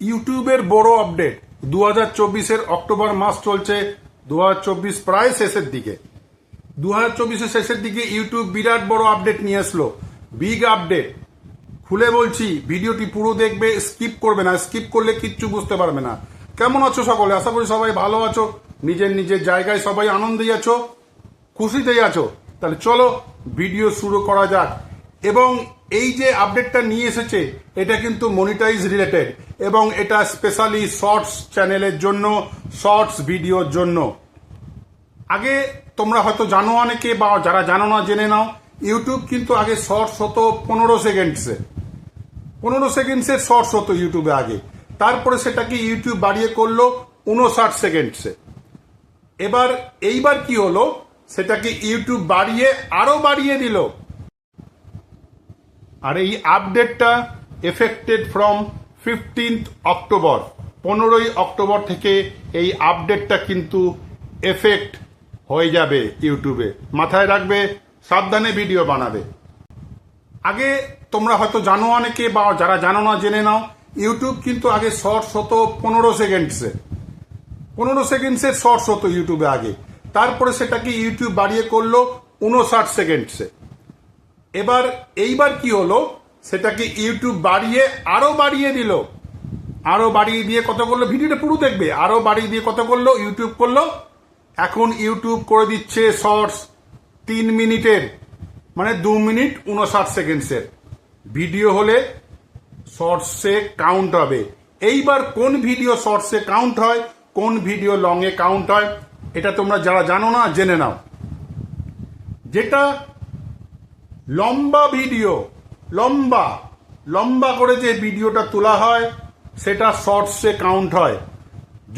ইউটিউবের বড় আপডেট। দু হাজার চব্বিশের অক্টোবর মাস চলছে। দু হাজার চব্বিশ প্রায় শেষের দিকে। দু হাজার চব্বিশের শেষের দিকে ইউটিউব বিরাট বড় আপডেট নিয়ে আসলো। Big update. খুলে বলছি, ভিডিওটি পুরো দেখবে, স্কিপ করবে না। স্কিপ করলে কিচ্ছু বুঝতে পারবে না। কেমন আছো সকলে? আশা করি সবাই ভালো আছো। নিজের নিজের জায়গায় সবাই আনন্দেই আছো, খুশিতেই আছো। তাহলে চলো, ভিডিও শুরু করা যাক। এবং এই যে আপডেটটা নিয়ে এসেছে, এটা কিন্তু মনিটাইজ রিলেটেড এবং এটা স্পেশালি শর্টস চ্যানেলের জন্য শর্টস ভিডিওর জন্য। আগে তোমরা হয়তো জানো অনেকে বা যারা জানো না, জেনে নাও ইউটিউব কিন্তু আগে শর্টস হতো পনেরো সেকেন্ডসে পনেরো সেকেন্ডসের শর্টস হতো ইউটিউবে আগে। তারপরে সেটাকে ইউটিউব বাড়িয়ে করল উনষাট সেকেন্ডসে এবার, এইবার কি হলো? সেটাকে ইউটিউব বাড়িয়ে আরও বাড়িয়ে দিল। আর এই আপডেটটা এফেক্টেড ফ্রম ফিফটিন্থ অক্টোবর পনেরোই অক্টোবর থেকে এই আপডেটটা কিন্তু এফেক্ট হয়ে যাবে ইউটিউবে। মাথায় রাখবে, সাবধানে ভিডিও বানাবে। আগে তোমরা হয়তো জানো অনেকে বা যারা জানো না, জেনে নাও, ইউটিউব কিন্তু আগে শর্টস হতো পনেরো সেকেন্ডসে পনেরো সেকেন্ডসের শর্টস হতো ইউটিউবে আগে। তারপরে সেটাকে ইউটিউব বাড়িয়ে করল উনষাট সেকেন্ডসে এবার, এইবার কি হলো? সেটাকে ইউটিউব বাড়িয়ে, আরও বাড়িয়ে দিল। আরও বাড়িয়ে দিয়ে কত করল? ভিডিওটা পুরো দেখবে। আরও বাড়িয়ে দিয়ে কত করল? ইউটিউব করল। এখন ইউটিউব করে দিচ্ছে শর্টস তিন মিনিটের মানে দু মিনিট উনষাট সেকেন্ডসের। ভিডিও হলে শর্টসে কাউন্ট হবে। এইবার কোন ভিডিও শর্টসে কাউন্ট হয়? কোন ভিডিও লং এ কাউন্ট হয়? এটা তোমরা যারা জানো না, জেনে নাও। যেটা লম্বা ভিডিও, লম্বা লম্বা করে যে ভিডিওটা তোলা হয়, সেটা শর্টসে কাউন্ট হয়।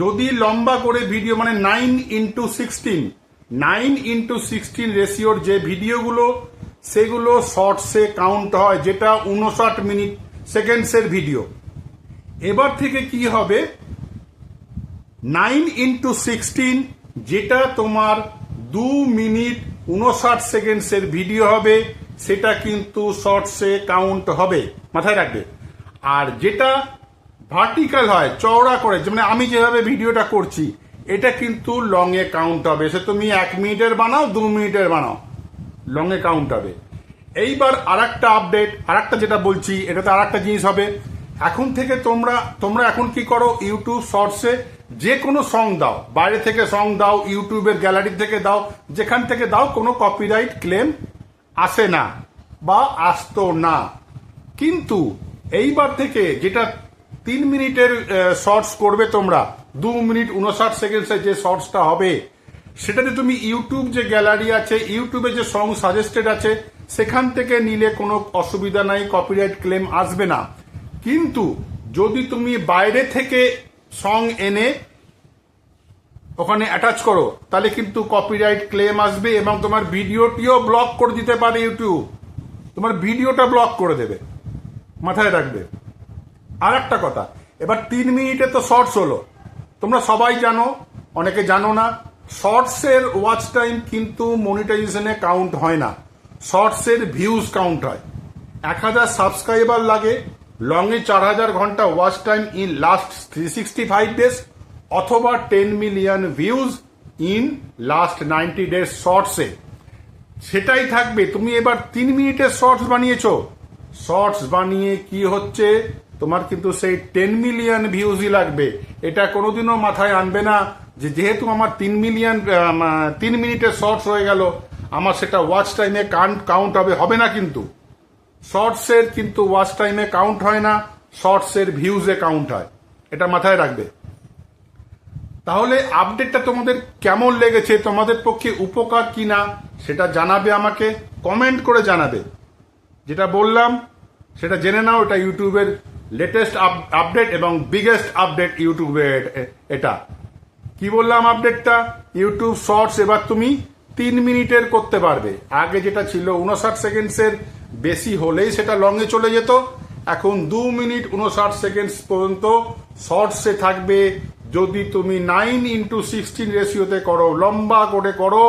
যদি লম্বা করে ভিডিও মানে nine into sixteen nine into sixteen রেশিওর যে ভিডিওগুলো, সেগুলো শর্টসে কাউন্ট হয়, যেটা উনষাট মিনিট সেকেন্ডসের ভিডিও। এবার থেকে কি হবে? নাইন ইন্টু সিক্সটিন যেটা তোমার দু মিনিট উনষাট সেকেন্ডসের ভিডিও হবে সেটা কিন্তু শর্টসে কাউন্ট হবে, মাথায় রাখবে। আর যেটা ভার্টিক্যাল হয়, চওড়া করে মানে আমি যেভাবে ভিডিওটা করছি, এটা কিন্তু লং এ কাউন্ট হবে। সে তুমি এক মিনিটের বানাও, দু মিনিটের বানাও লং এ কাউন্ট হবে। এইবার আর একটা আপডেট আর একটা যেটা বলছি, এটাতে আর একটা জিনিস হবে। এখন থেকে তোমরা তোমরা এখন কি করো ইউটিউব শর্টসে যে কোনো সং দাও। বাইরে থেকে সং দাও ইউটিউবের গ্যালারি থেকে দাও, যেখান থেকে দাও কোনো কপিরাইট ক্লেম আসে না বা আসতো না। কিন্তু এইবার থেকে যেটা তিন মিনিটের শর্টস করবে তোমরা, দু মিনিট উনষাট সেকেন্ডসের যে শর্টসটা হবে, সেটাতে তুমি ইউটিউব যে গ্যালারি আছে, ইউটিউবে যে সং সাজেস্টেড আছে, সেখান থেকে নিলে কোনো অসুবিধা নাই কপিরাইট ক্লেম আসবে না। কিন্তু যদি তুমি বাইরে থেকে সং এনে ওখানে অ্যাটাচ করো। তাহলে কিন্তু কপিরাইট ক্লেম আসবে এবং তোমার ভিডিওটিও ব্লক করে দিতে পারে ইউটিউব তোমার ভিডিওটা ব্লক করে দেবে। মাথায় রাখবে। আর একটা কথা, এবার তিন মিনিটে তো শর্টস হলো। তোমরা সবাই জানো, অনেকে জানো না শর্টসের ওয়াচ টাইম কিন্তু মনিটাইজেশনে কাউন্ট হয় না। শর্টসের ভিউজ কাউন্ট হয়। এক হাজার সাবস্ক্রাইবার লাগে লংয়ে চার হাজার ঘণ্টা watch time in last three sixty five days অথবা ten million views in last ninety days শর্টসে সেটাই থাকবে। তুমি এবার তিন মিনিটের শর্টস বানিয়েছো। শর্টস বানিয়ে কি হচ্ছে? তোমার কিন্তু সেই টেন মিলিয়ন ভিউজই লাগবে। এটা কোনোদিনও মাথায় আনবে না যে যেহেতু আমার তিন মিলিয়ন তিন মিনিটের শর্টস হয়ে গেল, আমার সেটা ওয়াচ টাইমে কাউন্ট হবে হবে না কিন্তু। শর্টসের কিন্তু ওয়াচ টাইমে কাউন্ট হয় না শর্টসের ভিউজে কাউন্ট হয়। এটা মাথায় রাখবে। তাহলে আপডেটটা তোমাদের কেমন লেগেছে? তোমাদের পক্ষে উপকার কি না সেটা জানাবে আমাকে কমেন্ট করে জানাবে। যেটা বললাম, সেটা জেনে নাও, এটা ইউটিউবের লেটেস্ট আপডেট এবং বিগেস্ট আপডেট ইউটিউবে এটা। কি বললাম আপডেটটা ইউটিউব শর্টস এবার তুমি তিন মিনিটের করতে পারবে। আগে যেটা ছিল উনষাট সেকেন্ডসের বেশি হলেই সেটা লংয়ে চলে যেত। এখন দু মিনিট উনষাট সেকেন্ডস পর্যন্ত শর্টসে থাকবে। যদি তুমি নাইন ইন্টু সিক্সটিন রেশিওতে করো, লম্বা করে করো,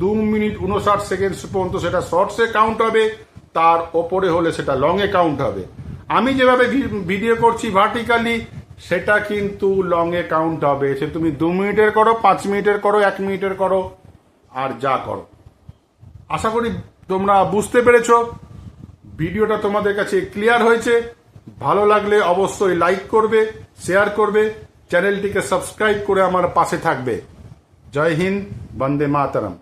দু মিনিট উনষাট সেকেন্ডস পর্যন্ত সেটা শর্টসে কাউন্ট হবে, তার ওপরে হলে সেটা লংয়ে কাউন্ট হবে। আমি যেভাবে ভিডিও করছি ভার্টিক্যালি সেটা কিন্তু লং এ কাউন্ট হবে। সে তুমি দু মিনিটের করো, পাঁচ মিনিটের করো, এক মিনিটের করো, আর যা করো। আশা করি তোমরা বুঝতে পেরেছ। ভিডিওটা তোমাদের কাছে ক্লিয়ার হয়েছে। ভালো লাগলে অবশ্যই লাইক করবে শেয়ার করবে। চ্যানেলটিকে সাবস্ক্রাইব করে আমার পাশে থাকবে। জয় হিন্দ বন্দে মাতরম।